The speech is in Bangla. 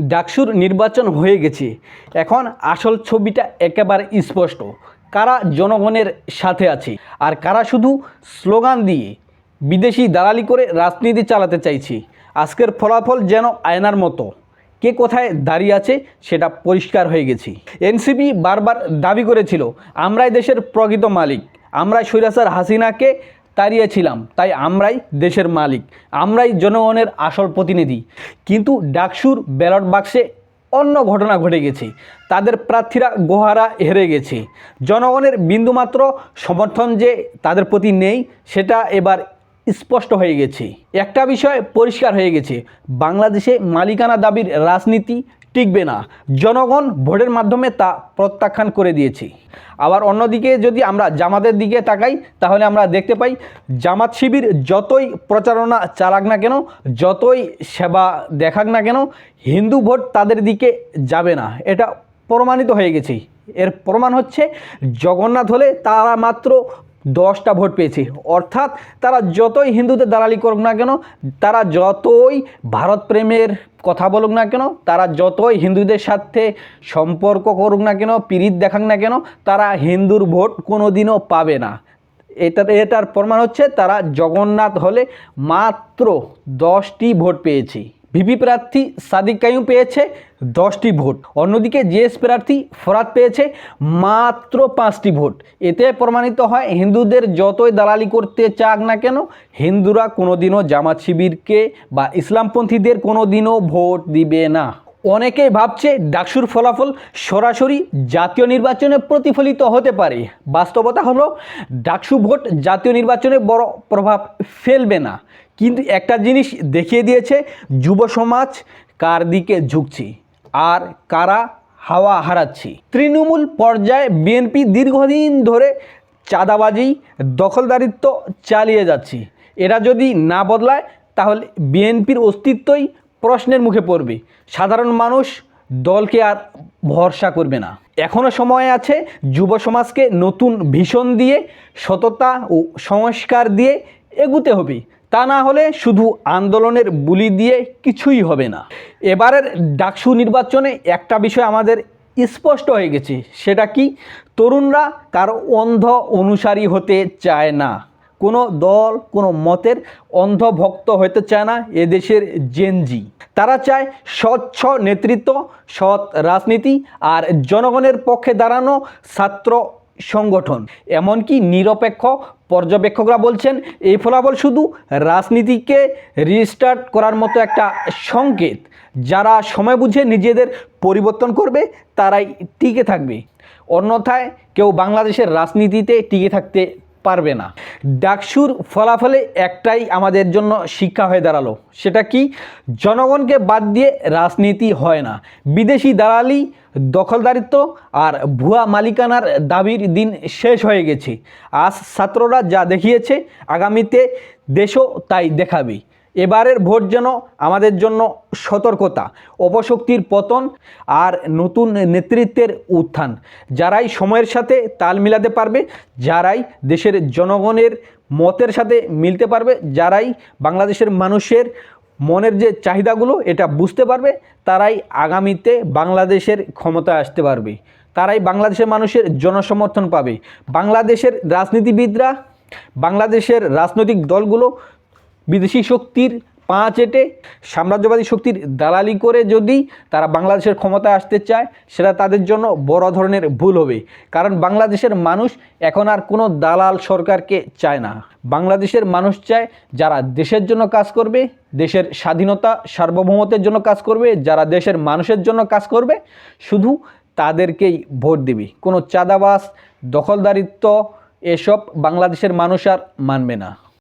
ডাকসুর নির্বাচন হয়ে গেছে। এখন আসল ছবিটা একেবারে স্পষ্ট। কারা জনগণের সাথে আছে? আর কারা শুধু স্লোগান দিয়ে বিদেশি দালালি করে রাজনীতি চালাতে চাইছে? আজকের ফলাফল যেন আয়নার মতো। কে কোথায় দাঁড়িয়ে আছে সেটা পরিষ্কার হয়ে গেছে। এনসিপি বারবার দাবি করেছিল, আমরাই দেশের প্রকৃত মালিক। আমরাই সৈরাসার হাসিনাকে তাড়িয়েছিলাম, তাই আমরাই দেশের মালিক, আমরাই জনগণের আসল প্রতিনিধি। কিন্তু ডাকসুর ব্যালট বাক্সে অন্য ঘটনা ঘটে গেছে। তাদের প্রার্থীরা গোহারা হেরে গেছে। জনগণের বিন্দুমাত্র সমর্থন যে তাদের প্রতি নেই, সেটা এবার স্পষ্ট হয়ে গেছে। একটা বিষয় পরিষ্কার হয়ে গেছে। বাংলাদেশে মালিকানা দাবির রাজনীতি টিকবে না। জনগণ ভোটের মাধ্যমে তা প্রত্যাখ্যান করে দিয়েছি। আবার অন্যদিকে যদি আমরা জামাতের দিকে তাকাই, তাহলে আমরা দেখতে পাই, জামাত শিবির যতই প্রচারণা চালাক না কেন, যতই সেবা দেখাক না কেন, হিন্দু ভোট তাদের দিকে যাবে না। এটা প্রমাণিত হয়ে গেছে। এর প্রমাণ হচ্ছে, জগন্নাথ হলে তারা মাত্র দশটা ভোট পেয়েছে। অর্থাৎ তারা যতই হিন্দুদের দালালি করুক না কেন, তারা যতই ভারত প্রেমের কথা বলুক না কেন, তারা যতই হিন্দুদের সাথে সম্পর্ক করুক না কেন পিরিত দেখাক না কেন, তারা হিন্দুর ভোট কোনো দিনও পাবে না। এটা, এটার প্রমাণ হচ্ছে তারা জগন্নাথ হলে মাত্র দশটি ভোট পেয়েছে। ভিপি প্রার্থী সাদিক কাইম পেয়েছে দশটি ভোট। অন্যদিকে জিএস প্রার্থী ফরাত পেয়েছে মাত্র পাঁচটি ভোট। এতে প্রমাণিত হয় হিন্দুদের যতই দালালি করতে চাক না কেন, হিন্দুরা কোনোদিনও জামাত শিবিরকে বা ইসলামপন্থীদের কোনোদিনও ভোট দিবে না। অনেকেই ভাবছে ডাকসুর ফলাফল সরাসরি জাতীয় নির্বাচনে প্রতিফলিত হতে পারে। বাস্তবতা হলো, ডাকসু ভোট জাতীয় নির্বাচনে বড় প্রভাব ফেলবে না। কিন্তু একটা জিনিস দেখিয়ে দিয়েছে, যুব সমাজ কার দিকে ঝুঁকছি আর কারা হাওয়া হারাচ্ছি। তৃণমূল পর্যায়ে বিএনপি দীর্ঘদিন ধরে চাঁদাবাজি, দখলদারিত্ব চালিয়ে যাচ্ছে। এরা যদি না বদলায়, তাহলে বিএনপির অস্তিত্বই প্রশ্নের মুখে পড়বে। সাধারণ মানুষ দলকে আর ভরসা করবে না। এখনও সময় আছে যুব সমাজকে নতুন ভীষণ দিয়ে, সততা ও সংস্কার দিয়ে এগুতে হবে। তা না হলে শুধু আন্দোলনের বুলি দিয়ে কিছুই হবে না। এবারের ডাকসু নির্বাচনে একটা বিষয় আমাদের স্পষ্ট হয়ে গেছে, সেটা কি? তরুণরা কারও অন্ধ অনুসারী হতে চায় না। কোনো দল, কোনো মতের অন্ধভক্ত হতে চায় না এদেশের জেনজি তারা চায় স্বচ্ছ নেতৃত্ব, সৎ রাজনীতি আর জনগণের পক্ষে দাঁড়ানো ছাত্র সংগঠন। এমনকি নিরপেক্ষ পর্যবেক্ষকরা বলছেন, এই ফলাফল শুধু রাজনীতিকে রিস্টার্ট করার মতো একটা সংকেত। যারা সময় বুঝে নিজেদের পরিবর্তন করবে, তারাই টিকে থাকবে। অন্যথায় কেউ বাংলাদেশের রাজনীতিতে টিকে থাকতে পারবে না। ডাকসুর ফলাফলে একটাই আমাদের জন্য শিক্ষা হয়ে দাঁড়াল, সেটা কি? জনগণকে বাদ দিয়ে রাজনীতি হয় না। বিদেশি দালালি, দখলদারিত্ব আর ভুয়া মালিকানার দাবির দিন শেষ হয়ে গেছে। আজ ছাত্ররা যা দেখিয়েছে, আগামীতে দেশও তাই দেখাবে। এবারের ভোট যেন আমাদের জন্য সতর্কতা, অপশক্তির পতন আর নতুন নেতৃত্বের উত্থান। যারাই সময়ের সাথে তাল মিলাতে পারবে, যারাই দেশের জনগণের মতের সাথে মিলতে পারবে, যারাই বাংলাদেশের মানুষের মনের যে চাহিদাগুলো এটা বুঝতে পারবে, তারাই আগামীতে বাংলাদেশের ক্ষমতায় আসতে পারবে। তারাই বাংলাদেশের মানুষের জনসমর্থন পাবে। বাংলাদেশের রাজনীতিবিদরা, বাংলাদেশের রাজনৈতিক দলগুলো বিদেশি শক্তির পা চেটে সাম্রাজ্যবাদী শক্তির দালালি করে যদি তারা বাংলাদেশের ক্ষমতায় আসতে চায়, সেটা তাদের জন্য বড় ধরনের ভুল হবে। কারণ বাংলাদেশের মানুষ এখন আর কোনো দালাল সরকারকে চায় না। বাংলাদেশের মানুষ চায় যারা দেশের জন্য কাজ করবে, দেশের স্বাধীনতা, সার্বভৌমত্বের জন্য কাজ করবে, যারা দেশের মানুষের জন্য কাজ করবে, শুধু তাদেরকেই ভোট দেবে। কোনো চাঁদাবাস দখলদারিত্ব, এসব বাংলাদেশের মানুষ আর মানবে না।